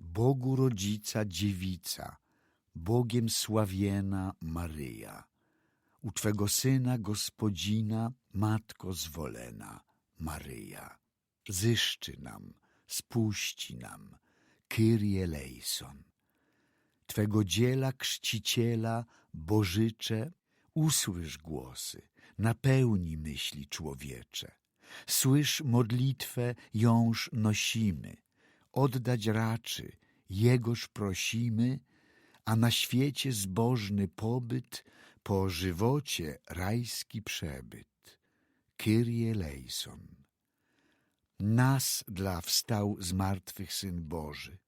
Bogu Rodzica Dziewica, Bogiem sławiena Maryja, u Twego Syna Gospodzina, Matko zwolena, Maryja, zyszczy nam, spuści nam, Kyrie eleison. Twego dziela chrzciciela, Bożycze, usłysz głosy, napełni myśli człowiecze. Słysz modlitwę, jąż nosimy, oddać raczy, Jegoż prosimy, a na świecie zbożny pobyt, po żywocie rajski przebyt. Kyrie eleison. Nas dla wstał z martwych Syn Boży.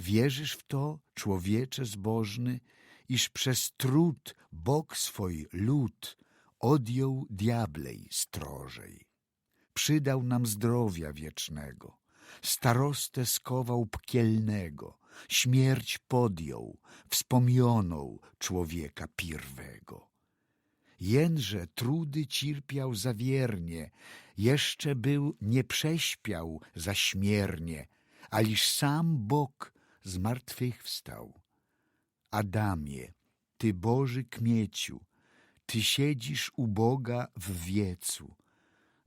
Wierzysz w to, człowiecze zbożny, iż przez trud Bóg swój lud odjął diablej strożej. Przydał nam zdrowia wiecznego, starostę skował pkielnego, śmierć podjął, wspomioną człowieka pierwego. Jędrze trudy cierpiał zawiernie, jeszcze był nie prześpiał zaśmiernie, aliż sam Bóg z martwych wstał. Adamie, ty Boży kmieciu, ty siedzisz u Boga w wiecu,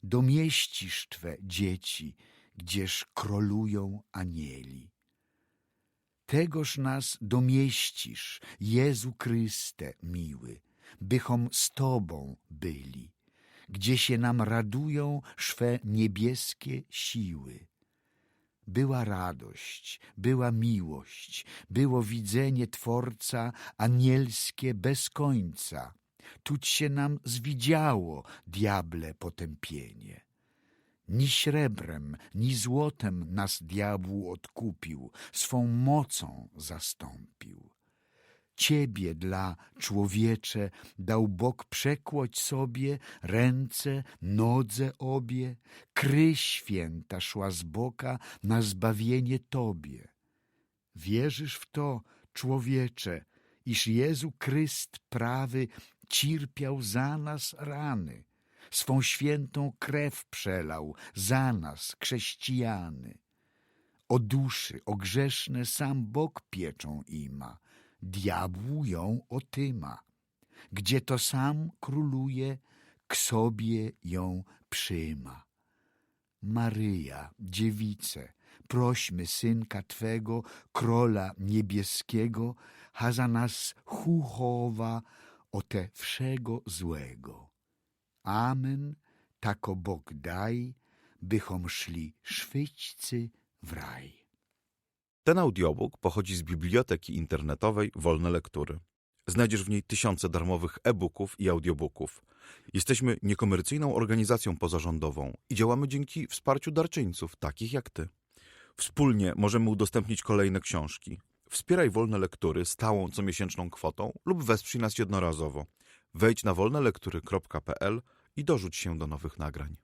domieścisz Twe dzieci, gdzież królują anieli. Tegoż nas domieścisz, Jezu Chryste miły, bychom z Tobą byli, gdzie się nam radują szwe niebieskie siły. Była radość, była miłość, było widzenie Tworca anielskie bez końca. Tuć się nam zwidziało, diable potępienie. Ni srebrem, ni złotem nas diabł odkupił, swą mocą zastąpił. Ciebie dla człowiecze dał Bóg przekłoć sobie ręce, nodze obie, kry święta szła z boka na zbawienie Tobie. Wierzysz w to, człowiecze, iż Jezu Chryst prawy cierpiał za nas rany, swą świętą krew przelał za nas, chrześcijany. O duszy, o grzeszne sam Bóg pieczą ima, diabłu ją otyma. Gdzie to sam króluje, k sobie ją przyjma. Maryja, dziewice, prośmy Synka Twego, Króla Niebieskiego, a za nas chuchowa o te wszego złego. Amen, tako Bóg daj, bychom szli szwyćcy w raj. Ten audiobook pochodzi z biblioteki internetowej Wolne Lektury. Znajdziesz w niej tysiące darmowych e-booków i audiobooków. Jesteśmy niekomercyjną organizacją pozarządową i działamy dzięki wsparciu darczyńców, takich jak ty. Wspólnie możemy udostępnić kolejne książki. Wspieraj Wolne Lektury stałą comiesięczną kwotą lub wesprzyj nas jednorazowo. Wejdź na wolnelektury.pl i dorzuć się do nowych nagrań.